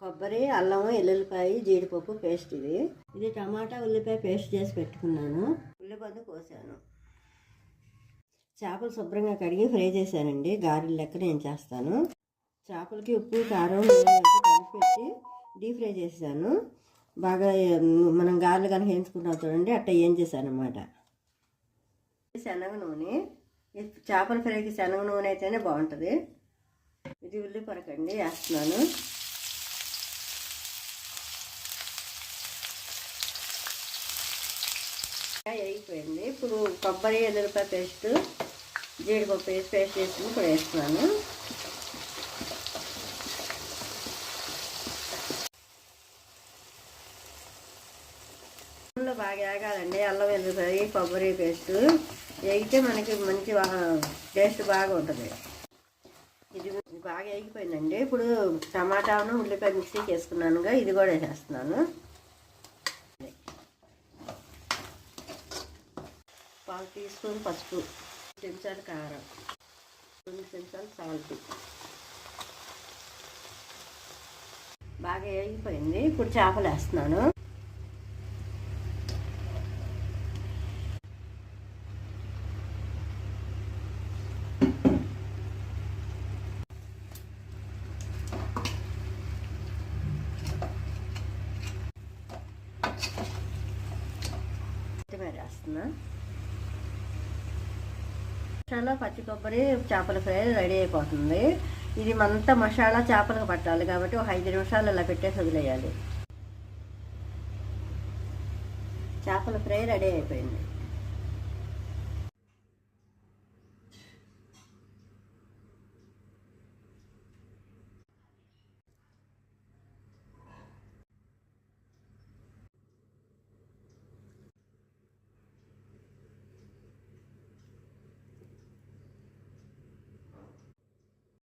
కొబ్బరి అల్లం ఎల్లుల్లిపాయ జీడిపప్పు పేస్ట్ ఇది. ఇది టమాటా ఉల్లిపాయ పేస్ట్ చేసి పెట్టుకున్నాను. ఉల్లిపాయ కోసాను. చేపలు శుభ్రంగా కడిగి ఫ్రై చేశానండి. గారెల లెక్క నేను చేస్తాను. చేపలకి ఉప్పు కారం కలిపి కలిపెట్టి డీప్ ఫ్రై చేశాను. బాగా మనం గారెలు కనుక వేయించుకుంటాం చూడండి అట్ట ఏం చేశానమాట శనగ నూనె. చేపల ఫ్రైకి శనగ నూనె అయితేనే బాగుంటుంది. ఇది ఉల్లిపరకండి వేస్తున్నాను. అయిపోయింది. ఇప్పుడు కొబ్బరి ఎల్లుల్లిపాయ పేస్ట్ జీడిపప్పు వేసి పేస్ట్ చేసుకుని ఇప్పుడు వేస్తున్నాను. బాగా వేగాలండి అల్లం వెల్లుల్లిపాయ కొబ్బరి పేస్ట్. వేగితే మనకి మంచి టేస్ట్ బాగా ఉంటుంది. ఇది ఇది బాగా వేగిపోయిందండి ఇప్పుడు టమాటాను ఉల్లిపాయ మిక్సీకి వేసుకున్నానుగా. ఇది కూడా వేసేస్తున్నాను. పావు టీ స్పూన్ పసుపు చెంచాలు కారం రెండు చెంచాలు సాల్ట్. బాగా వేగిపోయింది ఇప్పుడు చేపలు వేస్తున్నాను. కొత్తిమీర వేస్తున్నా. మసాలా పచ్చి కొబ్బరి చేపల ఫ్రై రెడీ అయిపోతుంది. ఇది అంతా మసాలా చేపలకు పట్టాలి కాబట్టి ఒక ఐదు నిమిషాలు ఇలా పెట్టేసి వదిలేయాలి. చేపల ఫ్రై రెడీ అయిపోయింది.